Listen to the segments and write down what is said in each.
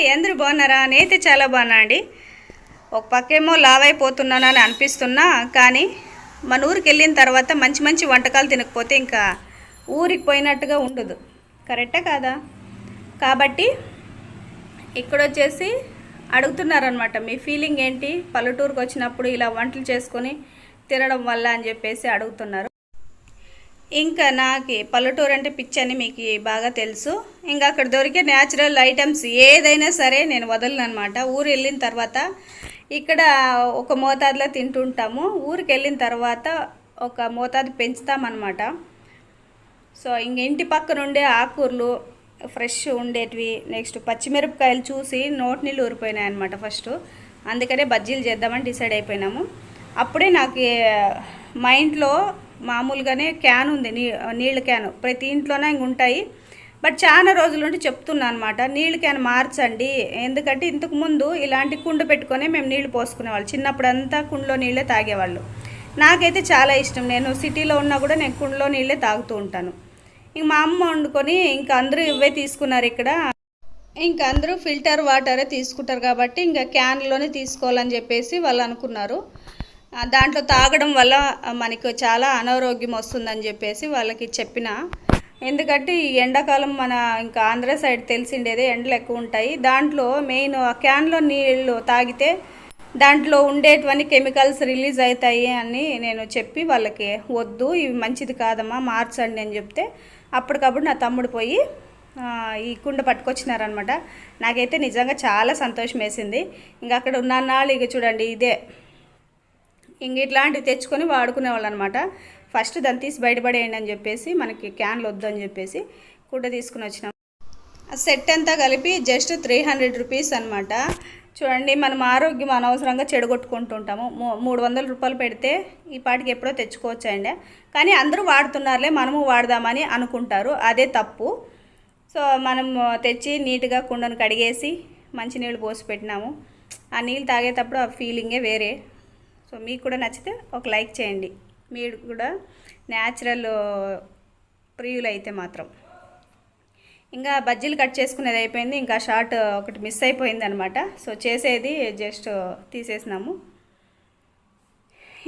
ఎందుకు అందరూ బాగున్నారా? నేనైతే చాలా బాగున్నా అండి. ఒక పక్కేమో లావ్ అయిపోతున్నానని అనిపిస్తున్నా కానీ మన ఊరికి వెళ్ళిన తర్వాత మంచి మంచి వంటకాలు తినకపోతే ఇంకా ఊరికి పోయినట్టుగా ఉండదు. కరెక్టా కాదా? కాబట్టి ఇక్కడ వచ్చేసి అడుగుతున్నారనమాట మీ ఫీలింగ్ ఏంటి? పల్లెటూరుకు వచ్చినప్పుడు ఇలా వంటలు చేసుకొని తినడం వల్ల అని చెప్పేసి అడుగుతున్నారు. ఇంకా నాకు పల్లెటూరు అంటే పిచ్చి అని మీకు బాగా తెలుసు. ఇంకా అక్కడ దొరికే న్యాచురల్ ఐటమ్స్ ఏదైనా సరే నేను వదలను అనమాట ఊరు వెళ్ళిన తర్వాత ఇక్కడ ఒక మోతాదులో తింటుంటాము. ఊరికి వెళ్ళిన తర్వాత ఒక మోతాదు పెంచుతామన్నమాట. సో ఇంక ఇంటి పక్కన ఉండే ఆకూరలు ఫ్రెష్ ఉండేటివి నెక్స్ట్ పచ్చిమిరపకాయలు చూసి నోటి నీళ్ళు ఊరిపోయినాయి అనమాట ఫస్ట్ అందుకనే బజ్జీలు చేద్దామని డిసైడ్ అయిపోయినాము. అప్పుడే నాకు మా ఇంట్లో మామూలుగానే క్యాన్ ఉంది నీ నీళ్ళ క్యాన్. ప్రతి ఇంట్లోనే ఇంక ఉంటాయి. బట్ చాలా రోజుల నుండి చెప్తున్నా అనమాట నీళ్ళు క్యాన్ మార్చండి. ఎందుకంటే ఇంతకు ముందు ఇలాంటి కుండ పెట్టుకొని మేము నీళ్ళు పోసుకునేవాళ్ళు చిన్నప్పుడంతా కుండలో నీళ్ళే తాగేవాళ్ళు. నాకైతే చాలా ఇష్టం. నేను సిటీలో ఉన్నా కూడా నేను కుండలో నీళ్ళే తాగుతూ ఉంటాను. ఇంక మా అమ్మ వండుకొని ఇంకా అందరూ ఇవే తీసుకున్నారు ఇక్కడ. ఇంక అందరూ ఫిల్టర్ వాటరే తీసుకుంటారు కాబట్టి ఇంకా క్యాన్లోనే తీసుకోవాలని చెప్పేసి వాళ్ళు అనుకున్నారు. దాంట్లో తాగడం వల్ల మనకు చాలా అనారోగ్యం వస్తుందని చెప్పేసి వాళ్ళకి చెప్పిన. ఎందుకంటే ఈ ఎండాకాలం మన ఇంకా ఆంధ్ర సైడ్ తెలిసిండేదే ఎండలు ఎక్కువ ఉంటాయి. దాంట్లో మెయిన్ ఆ క్యాన్లో నీళ్ళు తాగితే దాంట్లో ఉండేటువంటి కెమికల్స్ రిలీజ్ అవుతాయి అని నేను చెప్పి వాళ్ళకి వద్దు ఇవి మంచిది కాదమ్మా మార్చండి అని చెప్తే అప్పటికప్పుడు నా తమ్ముడు పోయి ఈ కుండ పట్టుకొచ్చినారనమాట నాకైతే నిజంగా చాలా సంతోషం వేసింది ఇంకా అక్కడ ఉన్న నాళ్ళు ఇక చూడండి ఇదే. ఇంక ఇట్లాంటివి తెచ్చుకొని వాడుకునేవాళ్ళు అనమాట ఫస్ట్ దాన్ని తీసి బయటపడేయండి అని చెప్పేసి మనకి క్యాన్లు వద్దని చెప్పేసి కుండ తీసుకుని వచ్చినాం. ఆ సెట్ అంతా కలిపి జస్ట్ త్రీ హండ్రెడ్ రూపీస్ అనమాట చూడండి మనం ఆరోగ్యం అనవసరంగా చెడగొట్టుకుంటుంటాము. మూ- మూడు వందల రూపాయలు పెడితే ఈ పాటికి ఎప్పుడో తెచ్చుకోవచ్చండి. కానీ అందరూ వాడుతున్నారులే మనము వాడదామని అనుకుంటారు. అదే తప్పు. సో మనం తెచ్చి నీట్గా కుండను కడిగేసి మంచినీళ్ళు పోసి పెట్టినాము. ఆ నీళ్ళు తాగేటప్పుడు ఆ ఫీలింగే వేరే. సో మీకు కూడా నచ్చితే ఒక లైక్ చేయండి. మీరు కూడా న్యాచురల్ ప్రియులు అయితే మాత్రం. ఇంకా బజ్జీలు కట్ చేసుకునేది అయిపోయింది. ఇంకా షార్ట్ ఒకటి మిస్ అయిపోయింది అనమాట సో చేసేది జస్ట్ తీసేసినాము.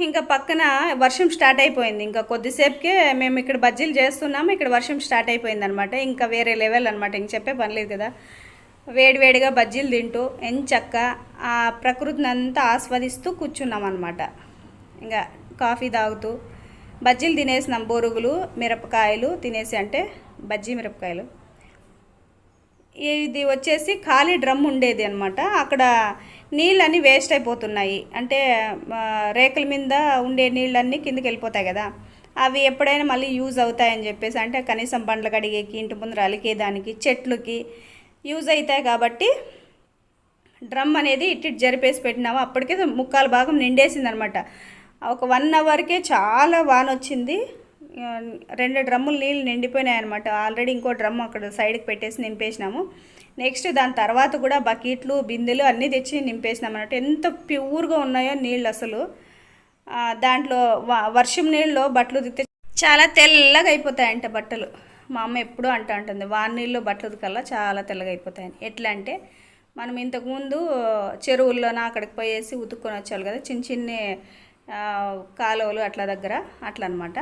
ఇంకా పక్కన వర్షం స్టార్ట్ అయిపోయింది. ఇంకా కొద్దిసేపుకే మేము ఇక్కడ బజ్జీలు చేస్తున్నాము. ఇక్కడ వర్షం స్టార్ట్ అయిపోయింది అనమాట ఇంకా వేరే లెవెల్ అనమాట ఇంక చెప్పే పని లేదు కదా. వేడివేడిగా బజ్జీలు తింటూ ఎంచక్క ఆ ప్రకృతిని అంతా ఆస్వాదిస్తూ కూర్చున్నాం అనమాట ఇంకా కాఫీ తాగుతూ బజ్జీలు తినేసినాం బొరుగులు మిరపకాయలు తినేసి అంటే బజ్జీ మిరపకాయలు. ఇది వచ్చేసి ఖాళీ డ్రమ్ ఉండేది అనమాట అక్కడ నీళ్ళన్నీ వేస్ట్ అయిపోతున్నాయి. అంటే రేకుల మీద ఉండే నీళ్ళన్నీ కిందకి వెళ్ళిపోతాయి కదా. అవి ఎప్పుడైనా మళ్ళీ యూజ్ అవుతాయని చెప్పేసి అంటే కనీసం బండ్లు కడిగేకి ఇంటి ముందర అలికేదానికి చెట్లుకి యూజ్ అవుతాయి కాబట్టి డ్రమ్ అనేది ఇట్టి జరిపేసి పెట్టినాము అప్పటికే ముక్కాలు భాగం నిండేసింది అనమాట ఒక వన్ అవర్కే చాలా వాన వచ్చింది రెండు డ్రమ్ములు నీళ్ళు నిండిపోయినాయి అనమాట ఆల్రెడీ ఇంకో డ్రమ్ అక్కడ సైడ్కి పెట్టేసి నింపేసినాము. నెక్స్ట్ దాని తర్వాత కూడా బకెట్లు బిందెలు అన్నీ తెచ్చి నింపేసినాం అన్నట్టు ఎంత ప్యూర్గా ఉన్నాయో నీళ్ళు అసలు. దాంట్లో వ- వర్షం నీళ్ళలో బట్టలు ఉతికితే చాలా తెల్లగా అయిపోతాయంట బట్టలు. మా అమ్మ ఎప్పుడూ అంటూ ఉంటుంది వానీళ్ళు బట్టలు ఉతకల్లా చాలా తెల్లగా అయిపోతాయని. ఎట్లా అంటే మనం ఇంతకుముందు చెరువుల్లోన అక్కడికి పోయేసి ఉతుక్కొని వచ్చేవాళ్ళు కదా చిన్న చిన్న కాలువలు అట్లా దగ్గర అట్లా అనమాట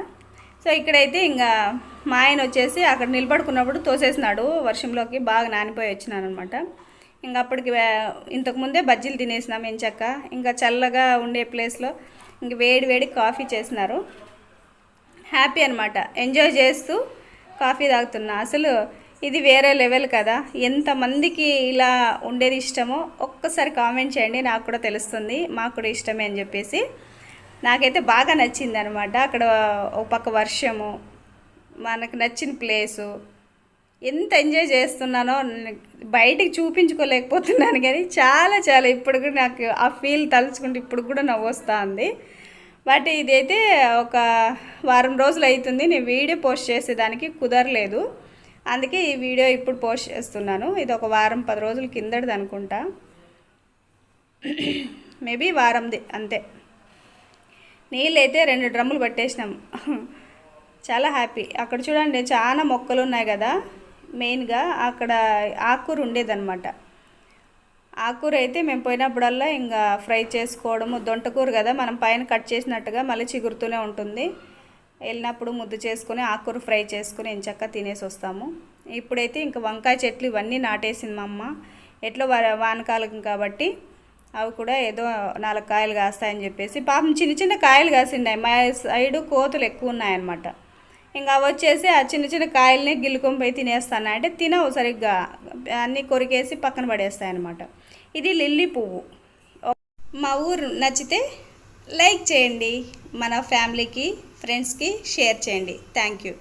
సో ఇక్కడైతే ఇంకా మా ఆయన వచ్చేసి అక్కడ నిలబడుకున్నప్పుడు తోసేసినాడు వర్షంలోకి బాగా నానిపోయి వచ్చినాను అనమాట ఇంకా అప్పటికి ఇంతకుముందే బజ్జీలు తినేసినాం ఎంచక్క ఇంకా చల్లగా ఉండే ప్లేస్లో ఇంక వేడి వేడి కాఫీ చేసినారు. హ్యాపీ అనమాట ఎంజాయ్ చేస్తూ కాఫీ తాగుతున్నా. అసలు ఇది వేరే లెవెల్ కదా. ఎంతమందికి ఇలా ఉండేది ఇష్టమో ఒక్కసారి కామెంట్ చేయండి నాకు కూడా తెలుస్తుంది మాకు కూడా ఇష్టమే అని చెప్పేసి. నాకైతే బాగా నచ్చింది అనమాట అక్కడ ఒక పక్క వర్షము మనకు నచ్చిన ప్లేసు. ఎంత ఎంజాయ్ చేస్తున్నానో బయటికి చూపించుకోలేకపోతున్నాను కానీ చాలా చాలా ఇప్పుడు కూడా నాకు ఆ ఫీల్ తలుచుకుంటే ఇప్పుడు కూడా నవ్వు వస్తూ ఉంది బట్ ఇదైతే ఒక వారం రోజులు అవుతుంది నేను వీడియో పోస్ట్ చేసేదానికి కుదరలేదు. అందుకే ఈ వీడియో ఇప్పుడు పోస్ట్ చేస్తున్నాను. ఇది ఒక వారం పది రోజుల కిందటిది అనుకుంటా. మేబీ వారంది అంతే. నీళ్ళు అయితే రెండు డ్రమ్ములు పట్టేసినాం. చాలా హ్యాపీ. అక్కడ చూడండి చాలా మొక్కలు ఉన్నాయి కదా మెయిన్గా అక్కడ ఆకుకూర ఉండేదన్నమాట. ఆకుకూర అయితే మేము పోయినప్పుడల్లా ఇంకా ఫ్రై చేసుకోవడము దొంటకూర కదా మనం పైన కట్ చేసినట్టుగా మళ్ళీ చిగురుతూనే ఉంటుంది. వెళ్ళినప్పుడు ముద్దు చేసుకుని ఆకుకూర ఫ్రై చేసుకుని ఎంచక్క తినేసి వస్తాము. ఇప్పుడైతే ఇంకా వంకాయ చెట్లు ఇవన్నీ నాటేసింది మా అమ్మ. ఎట్లా వా- వానకాలం కాబట్టి అవి కూడా ఏదో నాలుగు కాయలు కాస్తాయని చెప్పేసి పాపం చిన్న చిన్న కాయలు కాసిండాయి. మా సైడు కోతులు ఎక్కువ ఉన్నాయన్నమాట. ఇంకా అవి వచ్చేసి ఆ చిన్న చిన్న కాయల్ని గిల్లుకొని పోయి తినేస్తాను. అంటే తినవు సరిగ్గా. అన్నీ కొరికేసి పక్కన పడేస్తాయి అనమాట ఇది లిల్లీ పువ్వు. మా ఊరు నచ్చితే లైక్ చేయండి. మన ఫ్యామిలీకి ఫ్రెండ్స్కి షేర్ చేయండి. Thank you.